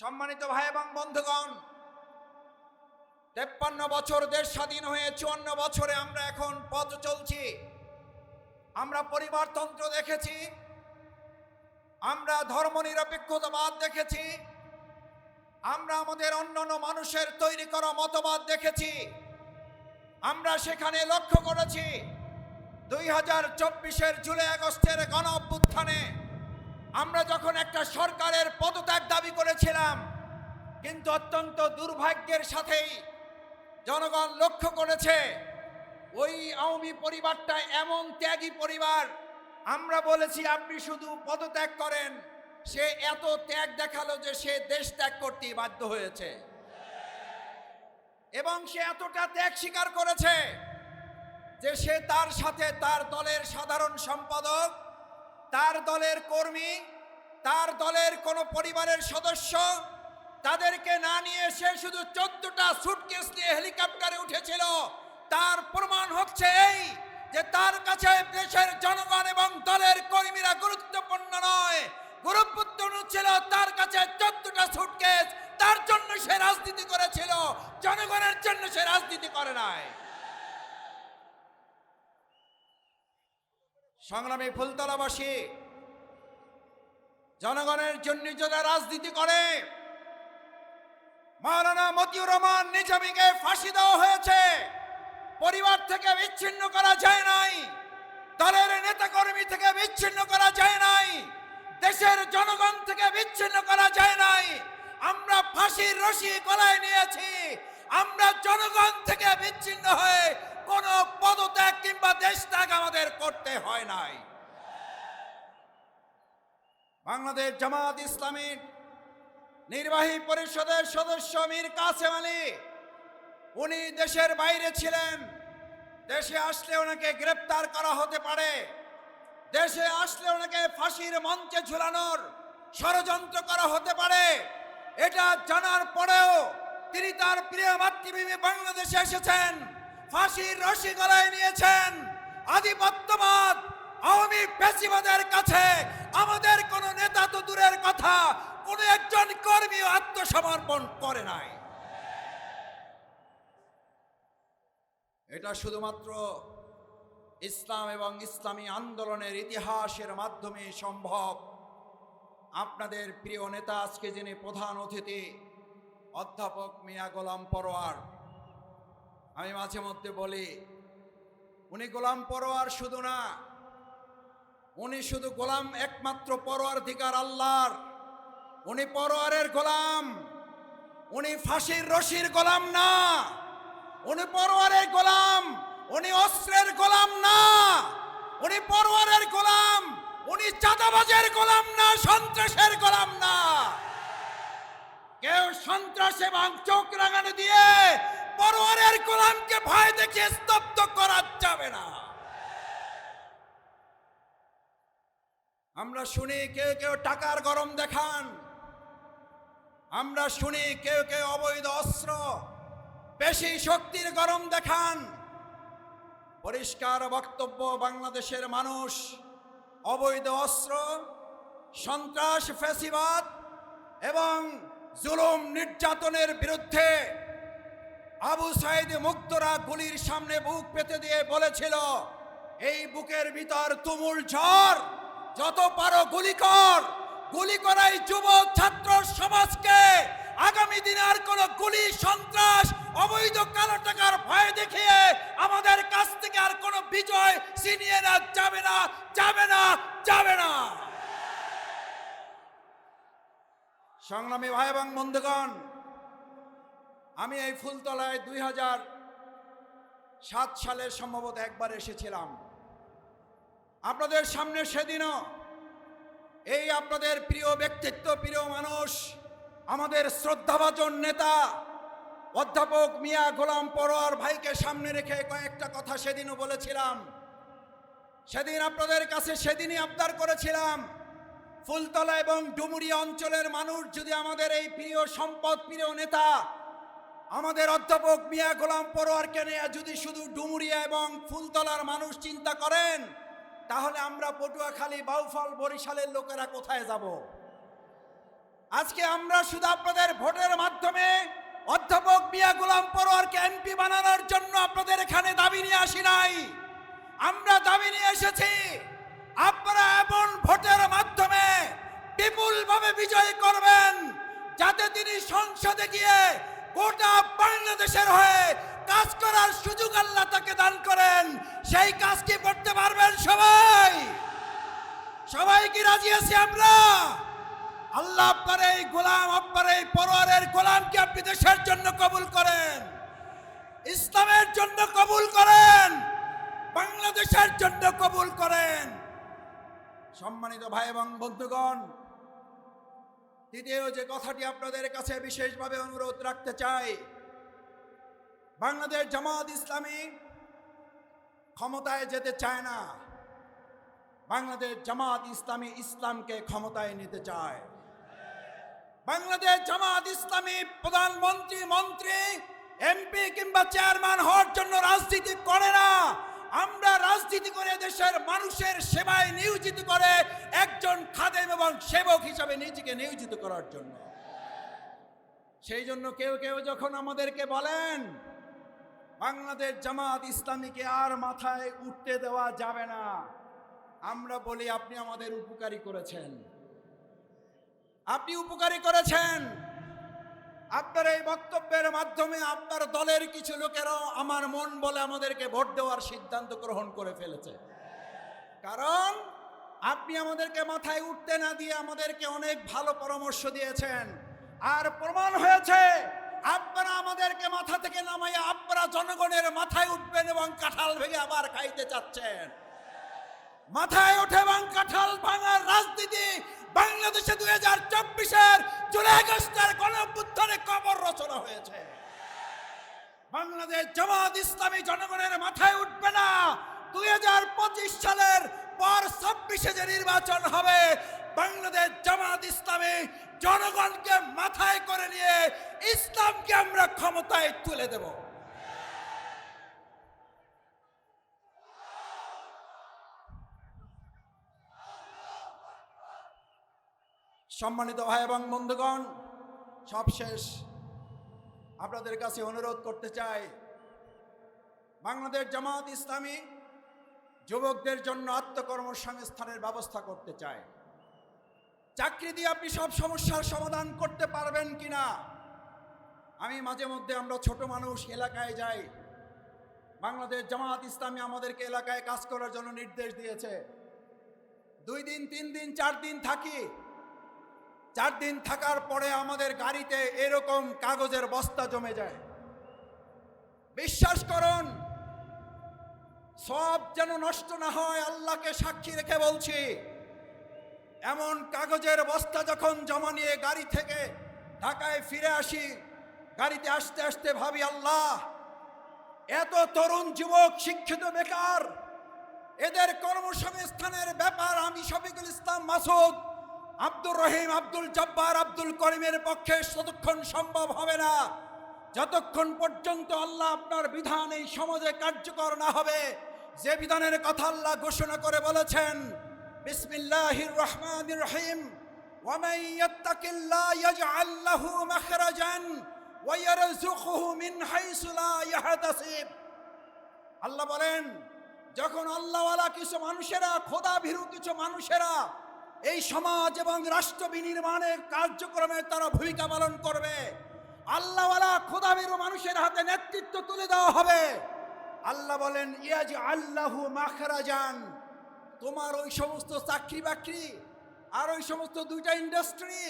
সম্মানিত ভাই এবং বন্ধুগণ, তেপ্পান্ন বছর দেশ স্বাধীন হয়ে চুয়ান্ন বছরে আমরা এখন পথ চলছি। আমরা পরিবারতন্ত্র দেখেছি, আমরা ধর্মনিরপেক্ষতাবাদ দেখেছি, আমরা আমাদের অন্যান্য মানুষের তৈরি করা মতবাদ দেখেছি। আমরা সেখানে লক্ষ্য করেছি, দুই হাজার চব্বিশের জুলাই আগস্টের গণ অভ্যুত্থানে আমরা যখন একটা সরকারের পদত্যাগ দাবি করেছিলাম, কিন্তু অত্যন্ত দুর্ভাগ্যের সাথেই জনগণ লক্ষ্য করেছে, ওই আওয়ামী পরিবারটা এমন ত্যাগী পরিবার। আমরা বলেছি, আপনি শুধু পদত্যাগ করেন, সে এত ত্যাগ দেখাল যে সে দেশ ত্যাগ করতেই বাধ্য হয়েছে। এবং সে এতটা ত্যাগ স্বীকার করেছে যে সে তার সাথে তার দলের সাধারণ সম্পাদক তার দলের কর্মী, তার দলের কোনো পরিবারের সদস্য, তাদেরকে না নিয়ে সে শুধু চোদ্দটা সুটকেস নিয়ে হেলিকপ্টারে উঠেছিল। তার প্রমাণ হচ্ছে এই যে তার কাছে দেশের জনগণ এবং দলের কর্মীরা গুরুত্বপূর্ণ নয়। গুরুত্বপূর্ণ ছিল তার কাছে চোদ্দটা সুটকেস তার জন্য সে রাজনীতি করেছিল। জনগণের জন্য সে রাজনীতি করে নাই। সংগ্রামী ফুলতলাবাসী, জনগণের জন্য যারা রাজনীতি করে, মাওলানা মতিউর রহমান নিজামীকে ফাঁসি দেওয়া হয়েছে। পরিবার থেকে বিচ্ছিন্ন করা যায় নাই, দলের নেতাকর্মী থেকে বিচ্ছিন্ন করা যায় নাই, দেশের জনগণ থেকে বিচ্ছিন্ন করা যায় নাই। আমরা ফাঁসির রশি গলায় নিয়েছি, আমরা জনগণ থেকে বিচ্ছিন্ন হয়ে কোন পদত্যাগ কিংবা দেশ ত্যাগ আমাদের করতে হয় নাই। বাংলাদেশ জামাত ইসলামীর নির্বাহী পরিষদের সদস্য মীর কাসেম আলী, উনি দেশের বাইরে ছিলেন। দেশে আসলে ওনাকে গ্রেপ্তার করা হতে পারে। দেশে আসলে ওনাকে ফাঁসির মঞ্চে ঝুলানোর ষড়যন্ত্র করা হতে পারে। এটা জানার পরেও তিনি তার প্রিয় মাতৃভূমি বাংলাদেশে এসেছেন। ফাঁসির রশি গলায় নিয়েছেন। আধিপত্যবাদ আওয়ামী পেশিবাদের কাছে। আমাদের কোন নেতা তো দূরের কথা, কোন একজন কর্মী আত্মসমর্পণ করে নাই। এটা শুধুমাত্র ইসলাম এবং ইসলামী আন্দোলনের ইতিহাসের মাধ্যমে সম্ভব। আপনাদের প্রিয় নেতা আজকে যিনি প্রধান অতিথি, অধ্যাপক মিয়া গোলাম পরোয়ার আমি মাঝে মধ্যে বলি, উনি গোলাম পরোয়ার শুধু না, উনি শুধু গোলাম একমাত্র পরোয়ার অধিকার আল্লাহর। উনি পরোয়ারের গোলাম, উনি ফাঁসির রশির গোলাম না, উনি পরোয়ারের গোলাম, উনি অস্ত্রের গোলাম না, উনি পরোয়ারের গোলাম, উনি চাঁদাবাজের গোলাম না, সন্ত্রাসের গোলাম না। কেউ সন্ত্রাস এবং চোখ রাঙানো দিয়ে পরোয়ারের গোলামকে ভয় দেখে স্তব্ধ করা যাবে না। আমরা শুনি কেউ কেউ টাকার গরম দেখান। আমরা শুনি কেউ কেউ অবৈধ অস্ত্র, পেশি শক্তির গরম দেখান। পরিষ্কার বক্তব্য, বাংলাদেশের মানুষ, অবৈধ অস্ত্র, সন্ত্রাস ফেসিবাদ এবং জুলুম নির্যাতনের বিরুদ্ধে আবু সাইদ মুক্তরা গুলির সামনে বুক পেতে দিয়ে বলেছিল, এই বুকের ভিতর তুমুল ঝড়, যত পারো গুলি কর। গুলি করাই যুব ছাত্র সমাজকে আগামী দিনে আর কোন গুলি, সন্ত্রাস, অবৈধ কালো টাকার ভয় দেখিয়ে আমাদের কাছ থেকে আর কোন বিজয় ছিনিয়ে না যাবে না যাবে না যাবে না। সংগ্রামী ভাই এবং বন্ধুগণ আমি এই ফুলতলায় দুই হাজার সাত সালের সম্ভবত একবার এসেছিলাম। আপনাদের সামনে সেদিনও এই আপনাদের প্রিয় ব্যক্তিত্ব, প্রিয় মানুষ, আমাদের শ্রদ্ধাভাজন নেতা, অধ্যাপক মিয়া গোলাম পরোয়ার ভাইকে সামনে রেখে কয়েকটা কথা সেদিনও বলেছিলাম। সেদিন আপনাদের কাছে সেদিনই আবদার করেছিলাম, ফুলতলা এবং ডুমুরি অঞ্চলের মানুষ যদি আমাদের এই প্রিয় সম্পদ, প্রিয় নেতা আমাদের অধ্যাপক মিয়া গোলাম পরোয়ারকে নিয়ে যদি শুধু ডুমুরিয়া এবং ফুলতলার মানুষ চিন্তা করেন, তাহলে আমরা পটুয়াখালী, বাউফল, বরিশালের লোকেরা কোথায় যাব? আজকে আমরা শুধু আপনাদের ভোটের মাধ্যমে অধ্যাপক মিয়া গোলাম পরোয়ারকে এমপি বানানোর জন্য আপনাদের এখানে দাবি নিয়ে আসি নাই। আমরা দাবি নিয়ে এসেছি, আপনারা এমন ভোটের মাধ্যমে বিপুলভাবে বিজয় করবেন, যাতে তিনি সংসদে গিয়ে গোটা বাংলাদেশের হয়ে কাজ করার সুযোগ আল্লাহ তাকে দান করেন। সেই কাজ কি করতে পারবেন সবাই? সবাই কি রাজি আছি আমরা? আল্লাহ আপনার এই গোলাম, আপনার এই পরোয়ারের গোলামকে আপনি দেশের জন্য কবুল করেন, ইসলামের জন্য কবুল করেন, বাংলাদেশের জন্য কবুল করেন। সম্মানিত ভাই এবং বন্ধুগণ দ্বিতীয় যে কথাটি আপনাদের কাছে বিশেষভাবে অনুরোধ রাখতে চাই, বাংলাদেশ জামাত ইসলামী ক্ষমতায় যেতে চায় না। বাংলাদেশ জামাত ইসলামী ইসলামকে ক্ষমতায় নিতে চায়। বাংলাদেশ জামাত ইসলামী প্রধানমন্ত্রী, মন্ত্রী, এমপি কিংবা চেয়ারম্যান হওয়ার জন্য রাজনীতি করে না। আমরা রাজনীতি করে দেশের মানুষের সেবায় নিয়োজিত করে একজন খাদেম এবং সেবক হিসাবে নিজেকে নিয়োজিত করার জন্য। সেই জন্য কেউ কেউ যখন আমাদেরকে বলেন, বাংলাদেশ জামাত ইসলামীকে আর মাথায় উঠতে দেওয়া যাবে না, আমরা বলি, আপনি আমাদের উপকারী করেছেন। আপনি উপকারী করেছেন। আপনার এই বক্তব্যের মাধ্যমে আপনার দলের কিছু লোকেরাও আমার মন বলে আমাদেরকে ভোট দেওয়ার সিদ্ধান্ত গ্রহণ করে ফেলেছে। কারণ আপনি আমাদেরকে মাথায় উঠতে না দিয়ে আমাদেরকে অনেক ভালো পরামর্শ দিয়েছেন। আর প্রমাণ হয়েছে, আপনারা আমাদেরকে মাথা থেকে নামাইয়া আপনারা জনগণের মাথায় উঠবেন এবং কাঁঠাল ভেঙে আবার খাইতে চাচ্ছেন। মাথায় ওঠে এবং কাঁঠাল ভাঙার রাজনীতি বাংলাদেশে দুই হাজার চব্বিশের জুলাই আগস্টের গণঅভ্যুত্থানে কবর রচনা হয়েছে। বাংলাদেশ জামাত ইসলামী জনগণের মাথায় উঠবে না। দুই হাজার পঁচিশ সালের পর ছাব্বিশে যে নির্বাচন হবে, বাংলাদেশ জামাত ইসলামী জনগণকে মাথায় করে নিয়ে ইসলামকে আমরা ক্ষমতায় তুলে দেব। সম্মানিত ভাই এবং বন্ধুগণ সবশেষ আপনাদের কাছে অনুরোধ করতে চাই, বাংলাদেশ জামাত ইসলামী যুবকদের জন্য আত্মকর্মসংস্থানের ব্যবস্থা করতে চায়। চাকরি দিয়ে আপনি সব সমস্যার সমাধান করতে পারবেন কি না আমি মাঝে মধ্যে আমরা ছোট মানুষ এলাকায় যাই। বাংলাদেশ জামাত ইসলামী আমাদেরকে এলাকায় কাজ করার জন্য নির্দেশ দিয়েছে। দুই দিন, তিন দিন, চার দিন থাকি। চার দিন থাকার পরে আমাদের গাড়িতে এরকম কাগজের বস্তা জমে যায়। বিশ্বাস করুন, সব যেন নষ্ট না হয়, আল্লাহকে সাক্ষী রেখে বলছি, এমন কাগজের বস্তা যখন জমা নিয়ে গাড়ি থেকে ঢাকায় ফিরে আসি, গাড়িতে আসতে আসতে ভাবি, আল্লাহ, এত তরুণ যুবক, শিক্ষিত বেকার, এদের কর্মসংস্থানের ব্যাপার আমি শফিকুল ইসলাম মাসুদ আব্দুর রহিম, আব্দুল জব্বার, আব্দুল করিমের পক্ষে ততক্ষণ সম্ভব হবে না। যতক্ষণ পর্যন্ত আল্লাহ আপনার বিধান এই সমাজে কার্যকর না হবে, যে বিধানের কথা আল্লাহ ঘোষণা করে বলেছেন, বিসমিল্লাহির রহমান রহিম আল্লাহ বলেন, যখন আল্লাহওয়ালা কিছু মানুষেরা খোদা ভীরু কিছু মানুষেরা এই সমাজ এবং রাষ্ট্র বিনির্মাণের কার্যক্রমে তারা ভূমিকা পালন করবে। আল্লাহওয়ালা খোদা ভীরু মানুষের হাতে নেতৃত্ব তুলে দেওয়া হবে। আল্লাহ বলেন ইয়াজ আল্লাহু মাখরাজান। তোমার ওই সমস্ত চাকরি বাকরি আর ওই সমস্ত দুইটা ইন্ডাস্ট্রি,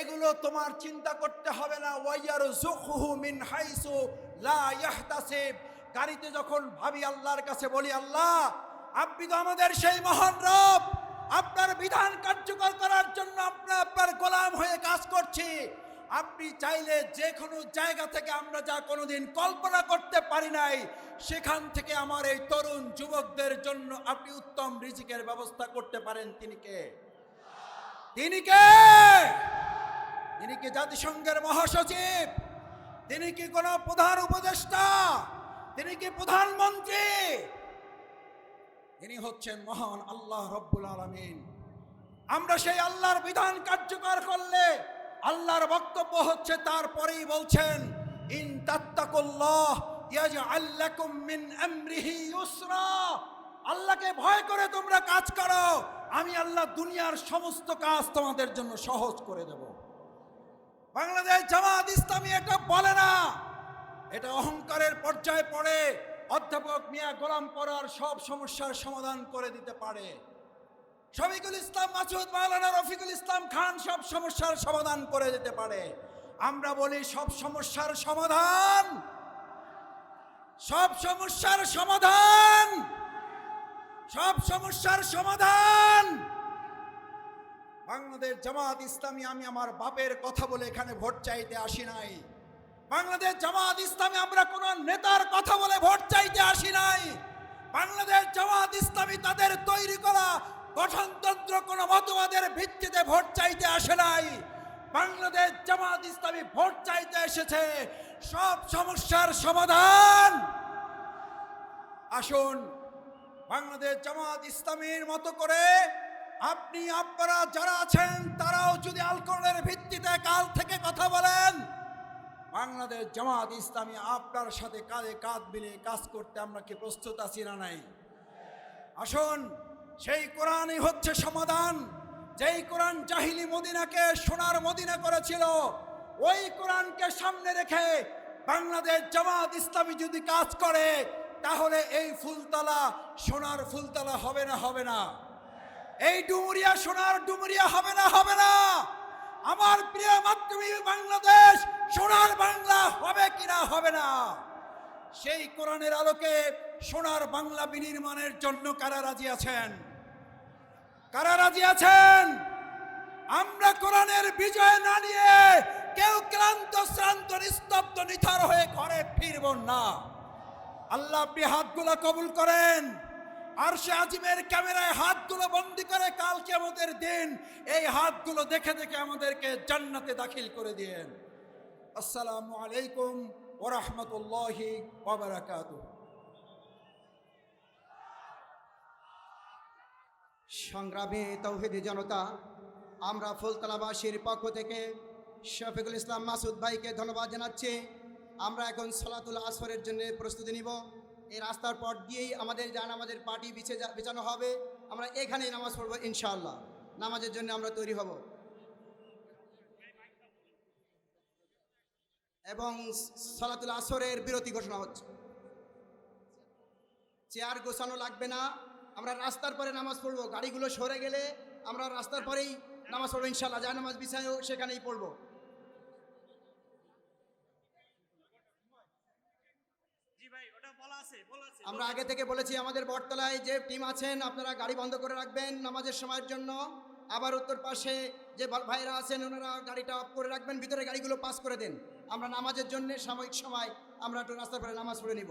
এগুলো তোমার চিন্তা করতে হবে না। ওয়াইয়ার জুখহু মিন হাইসু লা গাড়িতে যখন ভাবি আল্লাহর কাছে বলি, আল্লাহ, আপনি তো আমাদের সেই মহান রব। আপনার বিধান কার্যকর করার জন্য আমরা আপনার গোলাম হয়ে কাজ করছি। আপনি চাইলে যে কোনো জায়গা থেকে আমরা যা কোনোদিন কল্পনা করতে পারি নাই, সেখান থেকে আমার এই তরুণ যুবকদের জন্য আপনি উত্তম রিজিকের ব্যবস্থা করতে পারেন। তিনি কে? তিনি কে? তিনি কি জাতিসংঘের মহাসচিব? তিনি কি কোনো প্রধান উপদেষ্টা? তিনি কি প্রধানমন্ত্রী? তিনি হচ্ছেন মহান আল্লাহ রব্বুল আলমিন। আমরা সেই আল্লাহর বিধান কার্যকর করলে আল্লাহর বক্তব্য হচ্ছে, তারপরেই বলছেন, ইন তাত্তাকুল্লাহ ইয়াজআল লাকুম মিন আমরিহি ইউসরা। আল্লাহকে ভয় করে তোমরা কাজ করো, আমি আল্লাহ দুনিয়ার সমস্ত কাজ তোমাদের জন্য সহজ করে দেব। বাংলাদেশ জামাত ইসলামী এটা বলে না। এটা অহংকারের পর্যায়ে পড়ে। অধ্যাপক মিয়া গোলাম পরার সব সমস্যার সমাধান করে দিতে পারে। শফিকুল ইসলাম মাসুদ, মাওলানা রফিকুল ইসলাম খান সব সমস্যার সমাধান করে দিতে পারে। আমরা বলি সব সমস্যার সমাধান! সব সমস্যার সমাধান! সব সমস্যার সমাধান! বাংলাদেশ জামাত ইসলামী, আমি আমার বাপের কথা বলে এখানে ভোট চাইতে আসি নাই। বাংলাদেশ জামাত ইসলামী, আমরা কোন নেতার কথা বলে ভোট চাইতে আসি নাই। বাংলাদেশ জামাত ইসলামী তাদের তৈরি করা গঠনতন্ত্র কোন মতবাদের ভিত্তিতে ভোট চাইতে আসে নাই। বাংলাদেশ জামাত ইসলামী ভোট চাইতে এসেছে। সব সমস্যার সমাধান। আসুন, বাংলাদেশ জামাত ইসলামীর মতো করে আপনি, আপনারা যারা আছেন, তারাও যদি আলকোহলের ভিত্তিতে কাল থেকে কথা বলেন বাংলাদেশ জামাত ইসলামী আপনার সাথে কাঁধে কাঁধ মিলিয়ে কাজ করতে আমরা কি প্রস্তুত আছি না নাই? আসুন, সেই কোরআনই হচ্ছে সমাধান। যেই কোরআন জাহিলি মদিনাকে সোনার মদিনা করেছিল, ওই কোরআনকে সামনে রেখে বাংলাদেশ জামাত ইসলামী যদি কাজ করে, তাহলে এই ফুলতলা সোনার ফুলতলা হবে না হবে না। এই ডুমুরিয়া সোনার ডুমুরিয়া হবে না হবে না। আমার প্রিয় মাতৃভূমি বাংলাদেশ, সোনার বাংলা হবে কিনা হবে না? সেই কোরআনের আলোকে সোনার বাংলা বিনির্মাণের জন্য কারা রাজি আছেন? কারা রাজি আছেন? আমরা কোরআনের বিজয় না নিয়ে কেউ ক্লান্ত, শ্রান্ত, নিস্তব্ধ, নিথর হয়ে ঘরে ফিরব না। আল্লাহ আপনি হাতগুলো কবুল করেন। আর সে আজিমের ক্যামেরায় হাতগুলো বন্দি করে কালকে আমাদের দিন এই হাতগুলো দেখে দেখে আমাদেরকে জান্নাতে দাখিল করে দিয়েন। আসসালামু আলাইকুম ওরহমতুল্লাহি ওবরাকাতুহ সংগ্রামী তৌহিদি জনতা, আমরা ফুলতলাবাসীর পক্ষ থেকে শফিকুল ইসলাম মাসুদ ভাইকে ধন্যবাদ জানাচ্ছি। আমরা এখন সলাতুল আসরের জন্য প্রস্তুতি নিব। এই রাস্তার পর দিয়েই আমাদের যান আমাদের পার্টি বিছে বিছানো হবে। আমরা এখানেই নামাজ পড়ব ইনশাআল্লাহ। নামাজের জন্য আমরা তৈরি হব। এবং সলাতুল আসরের বিরতি ঘোষণা হচ্ছে। চেয়ার গোছানো লাগবে না। আমরা রাস্তার পরে নামাজ পড়ব। গাড়িগুলো সরে গেলে আমরা রাস্তার পরেই নামাজ পড়ব ইনশাল্লাহ যা নামাজ বিছায়ও সেখানেই পড়ব জি ভাই ওটা বলা আছে বলা আছে আমরা আগে থেকে বলেছি আমাদের বটতলায় যে টিম আছেন, আপনারা গাড়ি বন্ধ করে রাখবেন নামাজের সময়ের জন্য। আবার উত্তর পাশে যে ভাইরা আছেন, ওনারা গাড়িটা অফ করে রাখবেন, ভিতরে গাড়িগুলো পাস করে দেন। আমরা নামাজের জন্য সাময়িক সময় আমরা একটু রাস্তার পরে নামাজ পড়ে নিব।